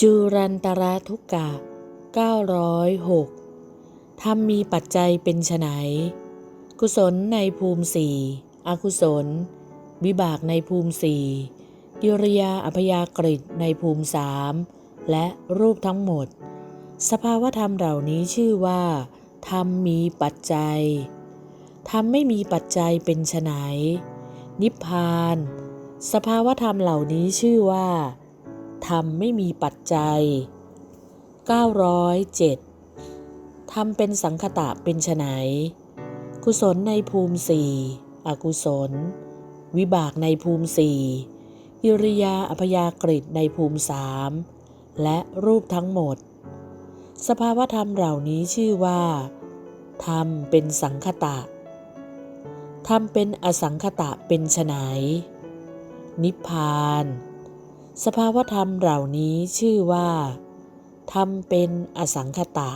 จุรันตระทุกกะ 906ธรรมมีปัจจัยเป็นไฉนกุศลในภูมิสี่อกุศล วิบากในภูมิสี่กิริยาอัพยากฤิในภูมิสามและรูปทั้งหมด สภาวธรรมเหล่านี้ชื่อว่าธรรมมีปัจจัยธรรมไม่มีปัจจัยเป็นไฉนนิพพาน สภาวธรรมเหล่านี้ชื่อว่า ธรรมไม่มีปัจจัย 907ธรรมเป็นสังคตะเป็นไฉนกุศลในภูมิสี่อกุศล วิบากในภูมิสี่กิริยาอพยากฤิในภูมิสามและรูปทั้งหมด สภาวธรรมเหล่านี้ชื่อว่า ธรรมเป็นสังคตะ ธรรมเป็นอสังคตะเป็นไฉนนิพพาน สภาวธรรมเหล่านี้ชื่อว่า ธรรมเป็นอสังคตะ